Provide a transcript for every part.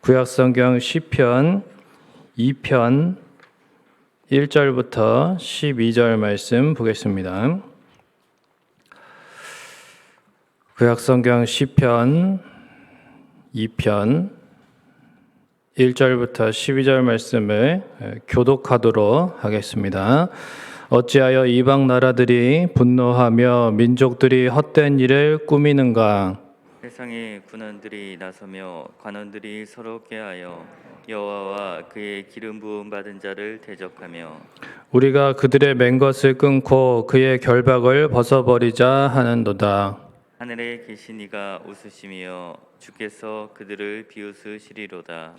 구약성경 시편 2편 1절부터 12절 말씀 보겠습니다. 구약성경 시편 2편 1절부터 12절 말씀을 교독하도록 하겠습니다. 어찌하여 이방 나라들이 분노하며 민족들이 헛된 일을 꾸미는가? 세상의 군원들이 나서며 관원들이 서로 꾀하여 여호와와 그의 기름 부음 받은 자를 대적하며 우리가 그들의 맨 것을 끊고 그의 결박을 벗어버리자 하는도다. 하늘에 계신 이가 웃으시며 주께서 그들을 비웃으시리로다.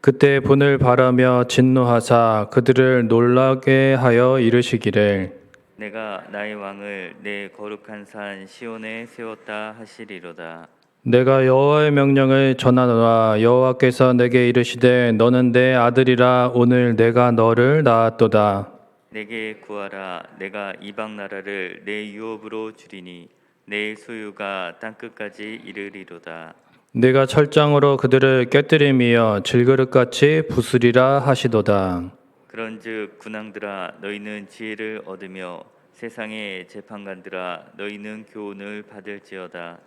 그때 분을 바라며 진노하사 그들을 놀라게 하여 이르시기를. 내가 나의 왕을 내 거룩한 산 시온에 세웠다 하시리로다 내가 여호와의 명령을 전하노라. 여호와께서 내게 이르시되 너는 내 아들이라. 오늘 내가 너를 낳았도다. 내게 구하라. 내가 이방 나라를 내 유업으로 주리니 내 소유가 땅 끝까지 이르리로다. 내가 철장으로 그들을 깨뜨리며 질그릇같이 부수리라 하시도다. 그런즉 군왕들아 너희는 지혜를 얻으며 세상의 재판관들아 너희는 교훈을 받을지어다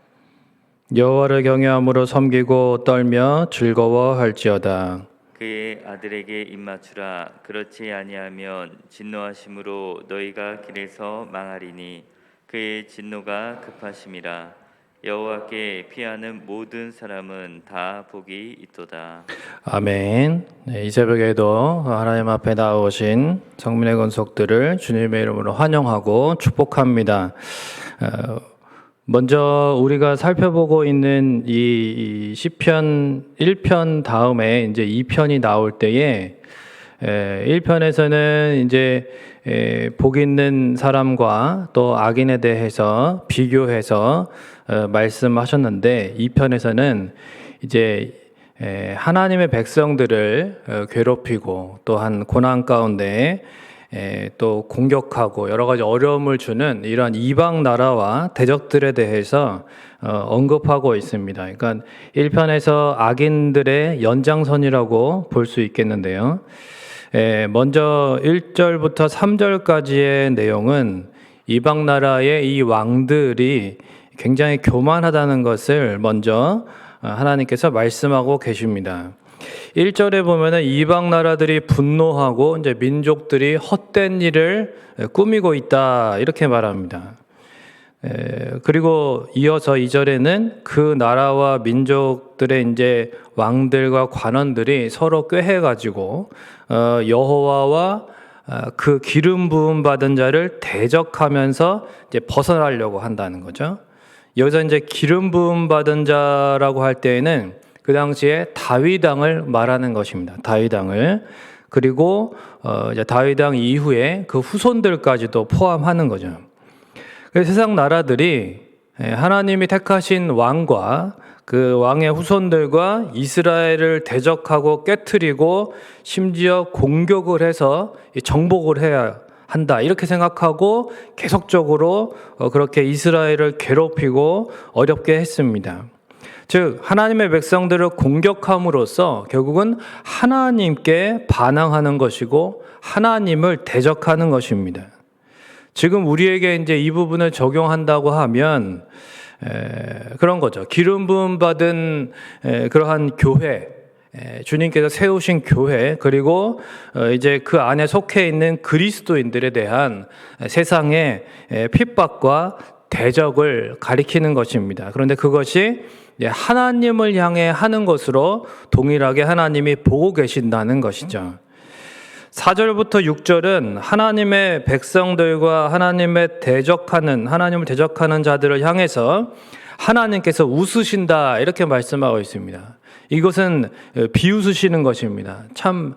여호와를 경외함으로 섬기고 떨며 즐거워할지어다 그의 아들에게 입맞추라 그렇지 아니하면 진노하심으로 너희가 길에서 망하리니 그의 진노가 급하심이라 여호와께 피하는 모든 사람은 다 복이 있도다 아멘. 네, 이 새벽에도 하나님 앞에 나오신 성민의 건속들을 주님의 이름으로 환영하고 축복합니다. 어, 먼저 우리가 살펴보고 있는 이, 이 시편 1편 다음에 이제 2편이 나올 때에 에, 1편에서는 이제 에, 복 있는 사람과 또 악인에 대해서 비교해서 어, 말씀하셨는데 2편에서는 이제 에, 하나님의 백성들을 어, 괴롭히고 또한 고난 가운데 에, 또 공격하고 여러 가지 어려움을 주는 이러한 이방 나라와 대적들에 대해서 어, 언급하고 있습니다. 그러니까 1편에서 악인들의 연장선이라고 볼 수 있겠는데요. 에, 먼저 1절부터 3절까지의 내용은 이방 나라의 이 왕들이 굉장히 교만하다는 것을 먼저 어, 하나님께서 말씀하고 계십니다. 1절에 보면은 이방 나라들이 분노하고 이제 민족들이 헛된 일을 꾸미고 있다 이렇게 말합니다. 에, 그리고 이어서 2절에는 그 나라와 민족들의 이제 왕들과 관원들이 서로 꾀해 가지고 어, 여호와와 어, 그 기름 부음 받은 자를 대적하면서 이제 벗어나려고 한다는 거죠. 여기서 이제 기름 부음 받은 자라고 할 때에는 그 당시에 다윗왕을 말하는 것입니다. 다윗왕을 그리고 어 다윗왕 이후에 그 후손들까지도 포함하는 거죠. 그래서 세상 나라들이 예, 하나님이 택하신 왕과 그 왕의 후손들과 이스라엘을 대적하고 깨뜨리고 심지어 공격을 해서 정복을 해야 한다 이렇게 생각하고 계속적으로 어, 그렇게 이스라엘을 괴롭히고 어렵게 했습니다. 즉 하나님의 백성들을 공격함으로써 결국은 하나님께 반항하는 것이고 하나님을 대적하는 것입니다. 지금 우리에게 이제 이 부분을 적용한다고 하면 에, 그런 거죠. 기름 부음 받은 에, 그러한 교회 에, 주님께서 세우신 교회 그리고 어, 이제 그 안에 속해 있는 그리스도인들에 대한 세상의 에, 핍박과 대적을 가리키는 것입니다. 그런데 그것이 하나님을 향해 하는 것으로 동일하게 하나님이 보고 계신다는 것이죠. 4절부터 6절은 하나님의 백성들과 하나님의 대적하는 하나님을 대적하는 자들을 향해서 하나님께서 웃으신다 이렇게 말씀하고 있습니다. 이것은 비웃으시는 것입니다. 참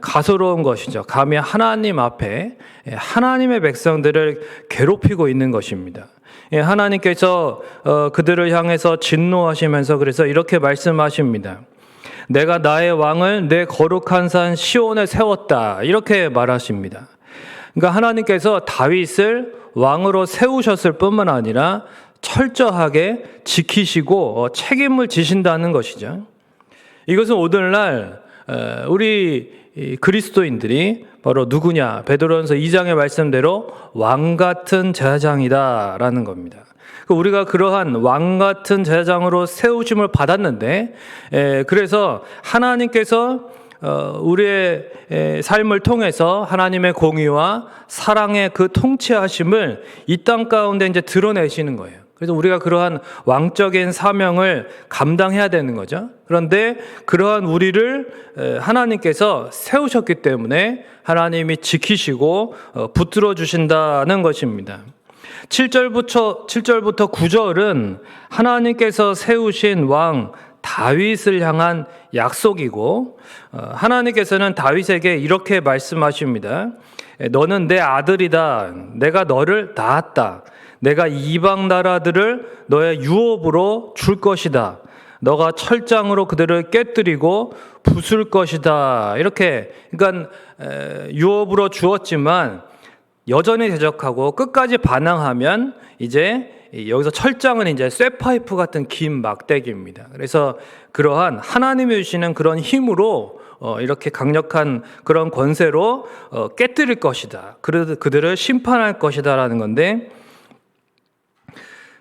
가소로운 것이죠. 감히 하나님 앞에 하나님의 백성들을 괴롭히고 있는 것입니다. 예, 하나님께서 어, 그들을 향해서 진노하시면서 그래서 이렇게 말씀하십니다. 내가 나의 왕을 내 거룩한 산 시온에 세웠다. 이렇게 말하십니다. 그러니까 하나님께서 다윗을 왕으로 세우셨을 뿐만 아니라 철저하게 지키시고 어, 책임을 지신다는 것이죠. 이것은 오늘날 어, 우리 이 그리스도인들이 바로 누구냐? 베드로전서 2장의 말씀대로 왕 같은 제사장이다라는 겁니다. 그 우리가 그러한 왕 같은 제사장으로 세우심을 받았는데, 에, 그래서 하나님께서 어, 우리의 에, 삶을 통해서 하나님의 공의와 사랑의 그 통치하심을 이 땅 가운데 이제 드러내시는 거예요. 그래서 우리가 그러한 왕적인 사명을 감당해야 되는 거죠. 그런데 그러한 우리를 에, 하나님께서 세우셨기 때문에 하나님이 지키시고 어, 붙들어 주신다는 것입니다. 7절부터 7절부터 9절은 하나님께서 세우신 왕 다윗을 향한 약속이고 어, 하나님께서는 다윗에게 이렇게 말씀하십니다. 너는 내 아들이다. 내가 너를 낳았다. 내가 이방 나라들을 너의 유업으로 줄 것이다. 너가 철장으로 그들을 깨뜨리고 부술 것이다. 이렇게 그러니까 에, 유업으로 주었지만 여전히 대적하고 끝까지 반항하면 이제 여기서 철장은 이제 쇠파이프 같은 긴 막대기입니다. 그래서 그러한 하나님이 주시는 그런 힘으로 어, 이렇게 강력한 그런 권세로 어, 깨뜨릴 것이다. 그들- 그들을 심판할 것이다라는 건데 예,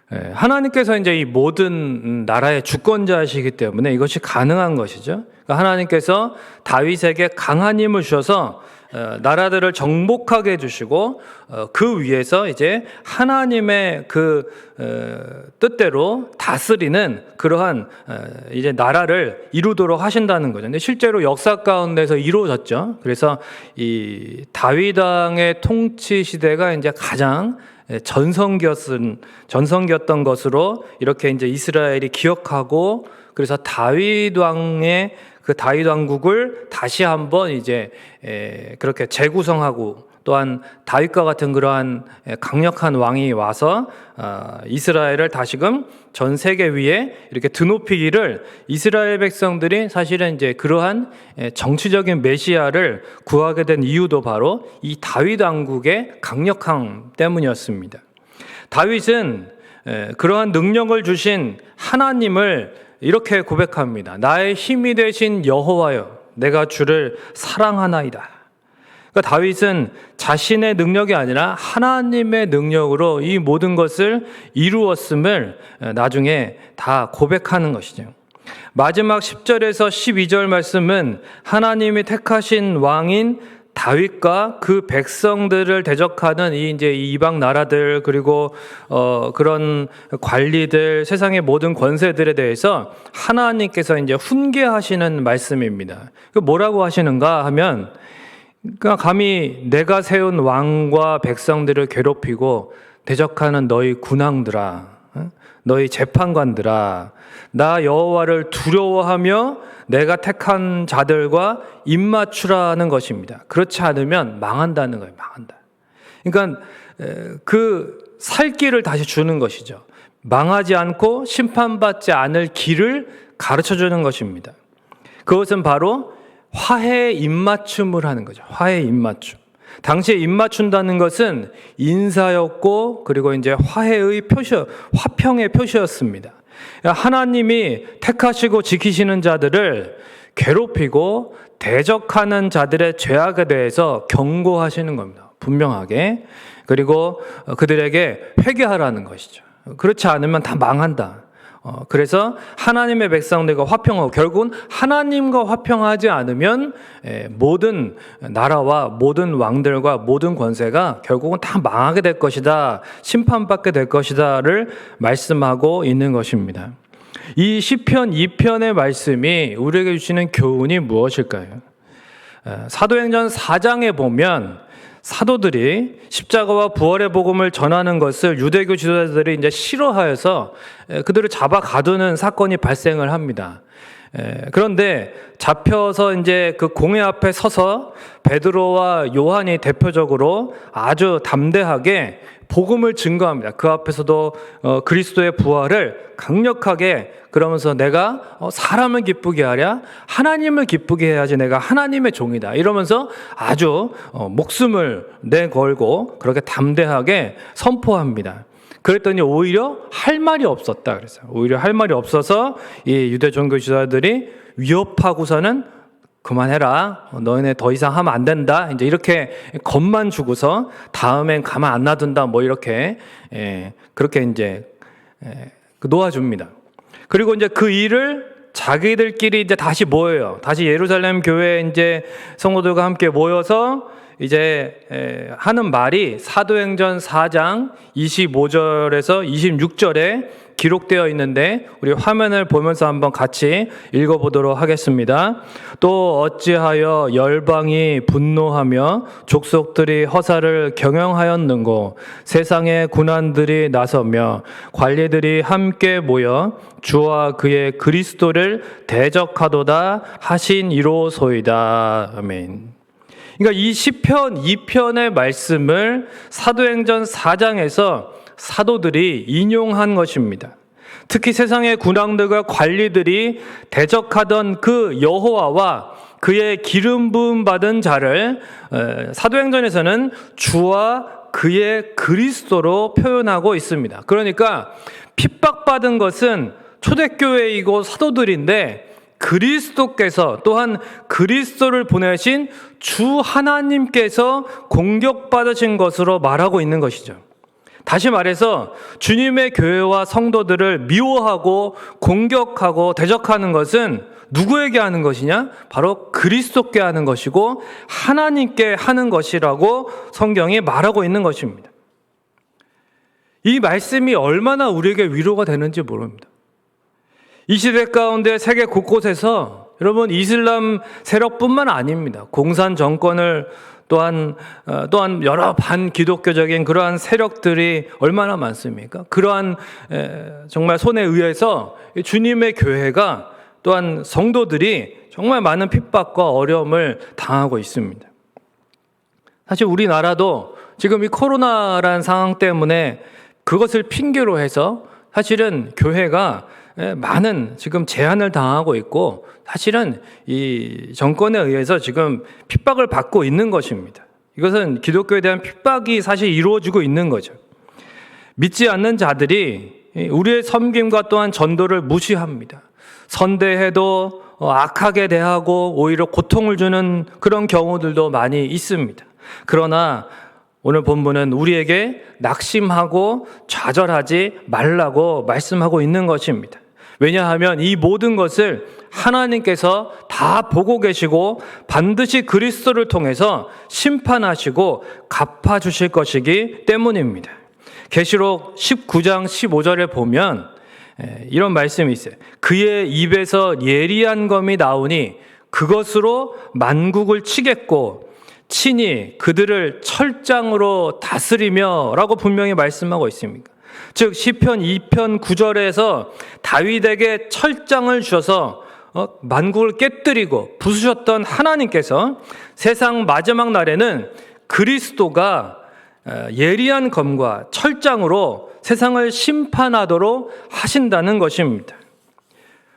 하나님께서 이제 이 모든 나라의 주권자이시기 때문에 이것이 가능한 것이죠. 그러니까 하나님께서 다윗에게 강한 힘을 주셔서 어, 나라들을 정복하게 해주시고 어, 그 위에서 이제 하나님의 그 어, 뜻대로 다스리는 그러한 어, 이제 나라를 이루도록 하신다는 거죠. 근데 실제로 역사 가운데서 이루어졌죠. 그래서 이 다윗 왕의 통치 시대가 이제 가장 예, 전성기였은 전성기였던 것으로 이렇게 이제 이스라엘이 기억하고 그래서 다윗 왕의 그 다윗 왕국을 다시 한번 이제 에, 그렇게 재구성하고 또한 다윗과 같은 그러한 에, 강력한 왕이 와서 어, 이스라엘을 다시금 전 세계 위에 이렇게 드높이기를 이스라엘 백성들이 사실은 이제 그러한 에, 정치적인 메시아를 구하게 된 이유도 바로 이 다윗 왕국의 강력함 때문이었습니다. 다윗은 에, 그러한 능력을 주신 하나님을 이렇게 고백합니다. 나의 힘이 되신 여호와여, 내가 주를 사랑하나이다. 그러니까 다윗은 자신의 능력이 아니라 하나님의 능력으로 이 모든 것을 이루었음을 나중에 다 고백하는 것이죠. 마지막 10절에서 12절 말씀은 하나님이 택하신 왕인 다윗과 그 백성들을 대적하는 이 이제 이 이방 나라들 그리고 어 그런 관리들 세상의 모든 권세들에 대해서 하나님께서 이제 훈계하시는 말씀입니다. 그 뭐라고 하시는가 하면 그러니까 감히 내가 세운 왕과 백성들을 괴롭히고 대적하는 너희 군왕들아, 어? 너희 재판관들아, 나 여호와를 두려워하며 내가 택한 자들과 입맞추라는 것입니다. 그렇지 않으면 망한다는 거예요. 망한다. 그러니까 에, 그 살 길을 다시 주는 것이죠. 망하지 않고 심판받지 않을 길을 가르쳐 주는 것입니다. 그것은 바로 화해 입맞춤을 하는 거죠. 화해 입맞춤. 당시에 입맞춘다는 것은 인사였고 그리고 이제 화해의 표시, 화평의 표시였습니다. 하나님이 택하시고 지키시는 자들을 괴롭히고 대적하는 자들의 죄악에 대해서 경고하시는 겁니다. 분명하게. 그리고 그들에게 회개하라는 것이죠. 그렇지 않으면 다 망한다. 어, 그래서 하나님의 백성들과 화평하고 결국은 하나님과 화평하지 않으면 에, 모든 나라와 모든 왕들과 모든 권세가 결국은 다 망하게 될 것이다. 심판받게 될 것이다를 말씀하고 있는 것입니다. 이 시편 2편의 말씀이 우리에게 주시는 교훈이 무엇일까요? 에, 사도행전 4장에 보면 사도들이 십자가와 부활의 복음을 전하는 것을 유대교 지도자들이 이제 싫어하여서 에, 그들을 잡아 가두는 사건이 발생을 합니다. 에, 그런데 잡혀서 이제 그 공회 앞에 서서 베드로와 요한이 대표적으로 아주 담대하게 복음을 증거합니다. 그 앞에서도 어, 그리스도의 부활을 강력하게 그러면서 내가 어, 사람을 기쁘게 하랴 하나님을 기쁘게 해야지 내가 하나님의 종이다 이러면서 아주 어, 목숨을 내걸고 그렇게 담대하게 선포합니다. 그랬더니 오히려 할 말이 없었다 그랬어요. 오히려 할 말이 없어서 이 유대 종교 지도자들이 위협하고서는 그만해라. 너네 더 이상 하면 안 된다. 이제 이렇게 겁만 주고서 다음엔 가만 안 놔둔다. 뭐 이렇게 예, 그렇게 이제 예, 그 놓아줍니다. 그리고 이제 그 일을 자기들끼리 이제 다시 모여요. 다시 예루살렘 교회 이제 성도들과 함께 모여서 이제 에, 하는 말이 사도행전 4장 25절에서 26절에 기록되어 있는데 우리 화면을 보면서 한번 같이 읽어보도록 하겠습니다. 또 어찌하여 열방이 분노하며 족속들이 허사를 경영하였는고 세상의 군환들이 나서며 관리들이 함께 모여 주와 그의 그리스도를 대적하도다 하신 이로소이다. 아멘. 그러니까 이 시편 2편의 말씀을 사도행전 4장에서 사도들이 인용한 것입니다. 특히 세상의 군왕들과 관리들이 대적하던 그 여호와와 그의 기름 부음 받은 자를 에, 사도행전에서는 주와 그의 그리스도로 표현하고 있습니다. 그러니까 핍박받은 것은 초대교회이고 사도들인데 그리스도께서 또한 그리스도를 보내신 주 하나님께서 공격받으신 것으로 말하고 있는 것이죠. 다시 말해서 주님의 교회와 성도들을 미워하고 공격하고 대적하는 것은 누구에게 하는 것이냐? 바로 그리스도께 하는 것이고 하나님께 하는 것이라고 성경이 말하고 있는 것입니다. 이 말씀이 얼마나 우리에게 위로가 되는지 모릅니다. 이 시대 가운데 세계 곳곳에서 여러분 이슬람 세력뿐만 아닙니다. 공산 정권을 또한 어, 또한 여러 반 기독교적인 그러한 세력들이 얼마나 많습니까? 그러한 에, 정말 손에 의해서 주님의 교회가 또한 성도들이 정말 많은 핍박과 어려움을 당하고 있습니다. 사실 우리나라도 지금 이 코로나라는 상황 때문에 그것을 핑계로 해서 사실은 교회가 많은 지금 제한을 당하고 있고 사실은 이 정권에 의해서 지금 핍박을 받고 있는 것입니다. 이것은 기독교에 대한 핍박이 사실 이루어지고 있는 거죠. 믿지 않는 자들이 우리의 섬김과 또한 전도를 무시합니다. 선대해도 악하게 대하고 오히려 고통을 주는 그런 경우들도 많이 있습니다. 그러나 오늘 본문은 우리에게 낙심하고 좌절하지 말라고 말씀하고 있는 것입니다. 왜냐하면 이 모든 것을 하나님께서 다 보고 계시고 반드시 그리스도를 통해서 심판하시고 갚아 주실 것이기 때문입니다. 계시록 19장 15절에 보면 이런 말씀이 있어요. 그의 입에서 예리한 검이 나오니 그것으로 만국을 치겠고 친히 그들을 철장으로 다스리며라고 분명히 말씀하고 있습니다. 즉 시편 2편 9절에서 다윗에게 철장을 주셔서 어, 만국을 깨뜨리고 부수셨던 하나님께서 세상 마지막 날에는 그리스도가 어, 예리한 검과 철장으로 세상을 심판하도록 하신다는 것입니다.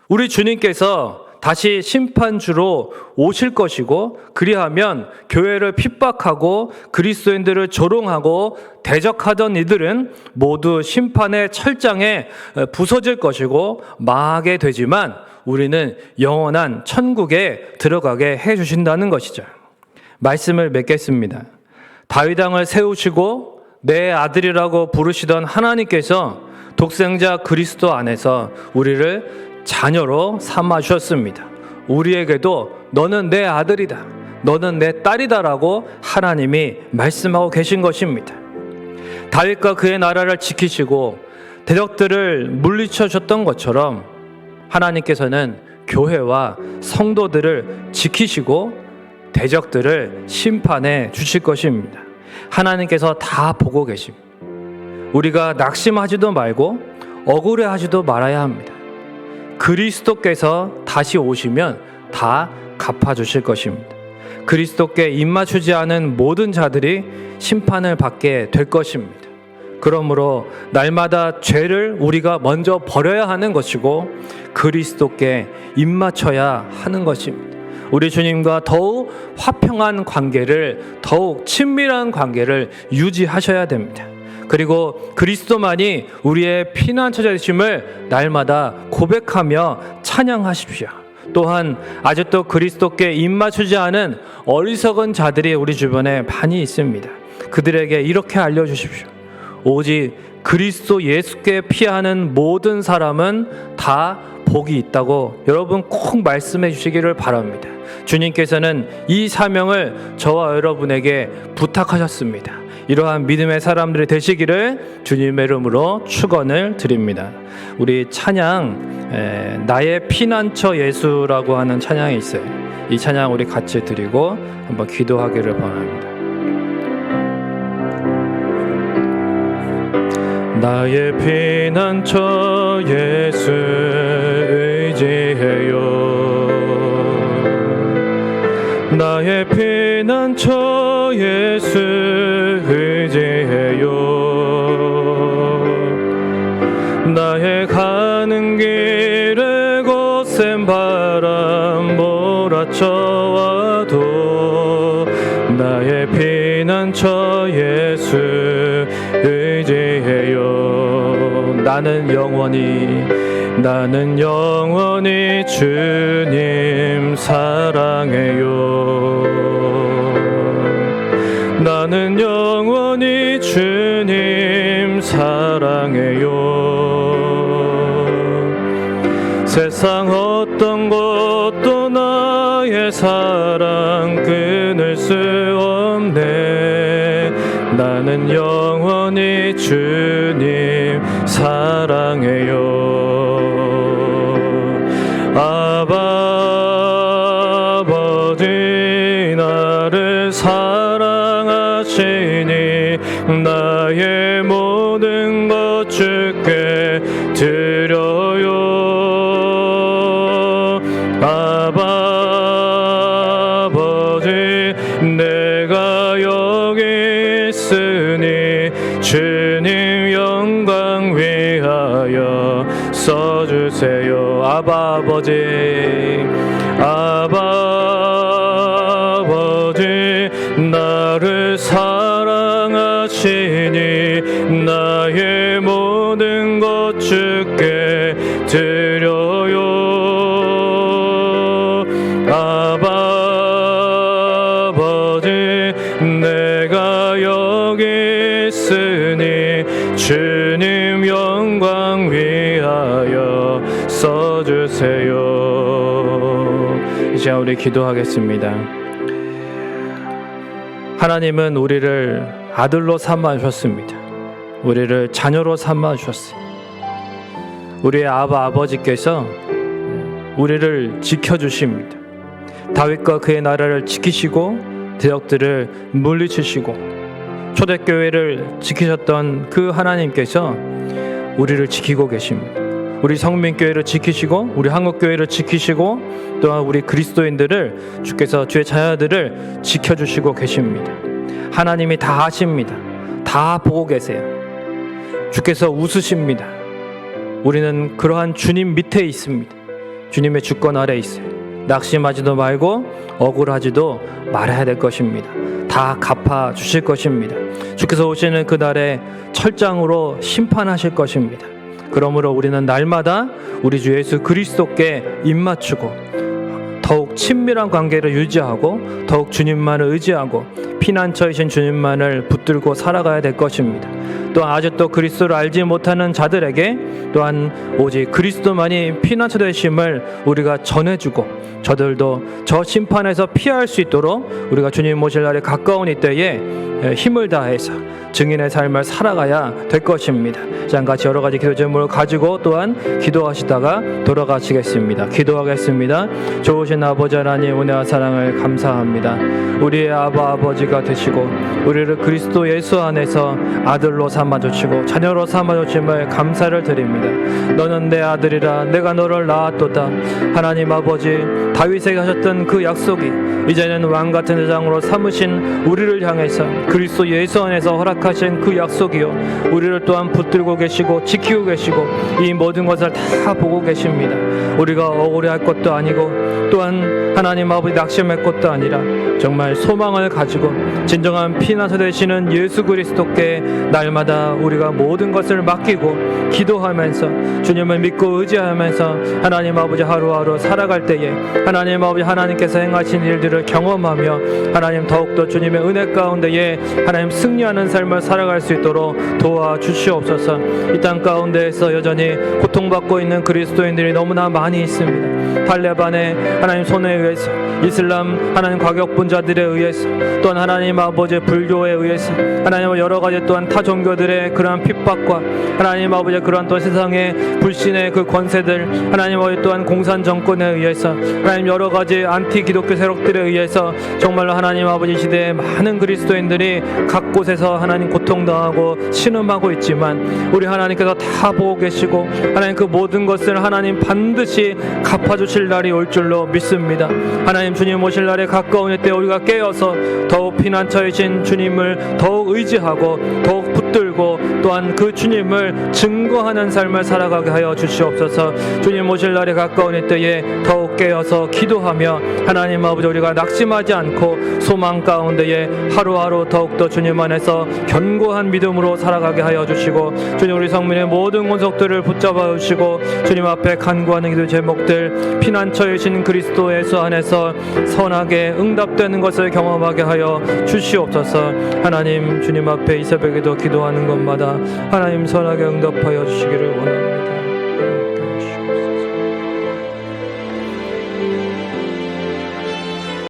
우리 주님께서 다시 심판주로 오실 것이고 그리하면 교회를 핍박하고 그리스도인들을 조롱하고 대적하던 이들은 모두 심판의 철장에 부서질 것이고 망하게 되지만 우리는 영원한 천국에 들어가게 해 주신다는 것이죠. 말씀을 맺겠습니다. 다윗 왕을 세우시고 내 아들이라고 부르시던 하나님께서 독생자 그리스도 안에서 우리를 자녀로 삼아 주셨습니다. 우리에게도 너는 내 아들이다. 너는 내 딸이다라고 하나님이 말씀하고 계신 것입니다. 다윗과 그의 나라를 지키시고 대적들을 물리쳐 줬던 것처럼 하나님께서는 교회와 성도들을 지키시고 대적들을 심판해 주실 것입니다. 하나님께서 다 보고 계십니다. 우리가 낙심하지도 말고 억울해하지도 말아야 합니다. 그리스도께서 다시 오시면 다 갚아주실 것입니다. 그리스도께 입맞추지 않은 모든 자들이 심판을 받게 될 것입니다. 그러므로 날마다 죄를 우리가 먼저 버려야 하는 것이고 그리스도께 입맞춰야 하는 것입니다. 우리 주님과 더욱 화평한 관계를 더욱 친밀한 관계를 유지하셔야 됩니다. 그리고 그리스도만이 우리의 피난처 되심을 날마다 고백하며 찬양하십시오. 또한 아직도 그리스도께 입맞추지 않은 어리석은 자들이 우리 주변에 많이 있습니다. 그들에게 이렇게 알려주십시오. 오직 그리스도 예수께 피하는 모든 사람은 다 복이 있다고 여러분 꼭 말씀해 주시기를 바랍니다. 주님께서는 이 사명을 저와 여러분에게 부탁하셨습니다. 이러한 믿음의 사람들이 되시기를 주님의 이름으로 축원을 드립니다. 우리 찬양 에, 나의 피난처 예수라고 하는 찬양이 있어요. 이 찬양 우리 같이 드리고 한번 기도하기를 바랍니다. 나의 피난처 예수 의지해요 나의 피난처 몰아쳐와도 나의 피난처 예수 의지해요. 나는 영원히 나는 영원히 주님 사랑해요. 나는 영원히 주님 사랑해요. 세상 어떤 나의 사랑 끊을 수 없네. 나는 영원히 주님 사랑해요. 아버지 나를 사랑하시니 나의 모든 것 주께 드 아바 아버지 주세요 이제 우리 기도하겠습니다 하나님은 우리를 아들로 삼아 주셨습니다 우리를 자녀로 삼아 주셨어요 우리의 아바 아버지께서 우리를 지켜 주십니다. 다윗과 그의 나라를 지키시고 대적들을 물리치시고 초대교회를 지키셨던 그 하나님께서 우리를 지키고 계십니다. 우리 성민교회를 지키시고 우리 한국교회를 지키시고 또한 우리 그리스도인들을 주께서 주의 자녀들을 지켜주시고 계십니다. 하나님이 다 아십니다. 다 보고 계세요. 주께서 웃으십니다. 우리는 그러한 주님 밑에 있습니다. 주님의 주권 아래 있어요. 낙심하지도 말고 억울하지도 말아야 될 것입니다. 다 갚아 주실 것입니다. 주께서 오시는 그 날에 철장으로 심판하실 것입니다. 그러므로 우리는 날마다 우리 주 예수 그리스도께 입맞추고 더욱 친밀한 관계를 유지하고 더욱 주님만을 의지하고 피난처이신 주님만을 붙들고 살아가야 될 것입니다. 또 아직도 그리스도를 알지 못하는 자들에게 또한 오직 그리스도만이 피난처 되심을 우리가 전해주고 저들도 저 심판에서 피할 수 있도록 우리가 주님 모실 날이 가까운 이때에 힘을 다해서 증인의 삶을 살아가야 될 것입니다. 자, 같이 여러 가지 기도 제목을 가지고 또한 기도하시다가 돌아가시겠습니다. 기도하겠습니다. 좋으신 아버지 하나님 은혜와 사랑을 감사합니다. 우리의 아바 아버지가 되시고 우리를 그리스도 예수 안에서 아들로 삼아 주시고 자녀로 삼아 주심을 감사를 드립니다. 너는 내 아들이라 내가 너를 낳았도다. 하나님 아버지 다윗에게 하셨던 그 약속이 이제는 왕 같은 대장으로 삼으신 우리를 향해서 그리스도 예수 안에서 허락하신 그 약속이요 우리를 또한 붙들고 계시고 지키고 계시고 이 모든 것을 다 보고 계십니다. 우리가 억울해할 것도 아니고 또한 하나님 아버지 낙심할 것도 아니라 정말 소망을 가지고 진정한 피난처 되시는 예수 그리스도께 날마다 우리가 모든 것을 맡기고 기도하면서 주님을 믿고 의지하면서 하나님 아버지 하루하루 살아갈 때에 하나님 아버지 하나님께서 행하신 일들을 경험하며 하나님 더욱더 주님의 은혜 가운데에 하나님 승리하는 삶을 살아갈 수 있도록 도와주시옵소서. 이 땅 가운데에서 여전히 고통받고 있는 그리스도인들이 너무나 많이 있습니다 탈레반의 하나님 손에 의해서 이슬람 하나님 과격분자들에 의해서 또한 하나님 아버지 불교에 의해서 하나님 여러 가지 또한 타 종교들의 그러한 핍박과 하나님 아버지 그러한 또 세상의 불신의 그 권세들 하나님 아버지 또한 공산 정권에 의해서 하나님 여러 가지 안티 기독교 세력들에 의해서 정말로 하나님 아버지 시대에 많은 그리스도인들이 각 곳에서 하나님 고통당하고 신음하고 있지만 우리 하나님께서 다 보고 계시고 하나님 그 모든 것을 하나님 반드시 갚아 주실 날이 올 줄로 믿습니다. 하나님 주님 오실 날에 가까운 때 우리가 깨어서 더욱 피난처이신 주님을 더욱 의지하고 더욱 붙 들고 또한 그 주님을 증거하는 삶을 살아가게 하여 주시옵소서. 주님 오실 날에 가까운 때에 더욱 깨어서 기도하며 하나님 아버지 우리가 낙심하지 않고 소망 가운데에 하루하루 더욱더 주님 안에서 견고한 믿음으로 살아가게 하여 주시고 주님 우리 성민의 모든 권속들을 붙잡아 주시고 주님 앞에 간구하는 기도 제목들 피난처이신 그리스도 예수 안에서 선하게 응답되는 것을 경험하게 하여 주시옵소서 하나님 주님 앞에 이 새벽에도 기도하는 것마다 하나님 선하게 응답하여 주시기를 원합니다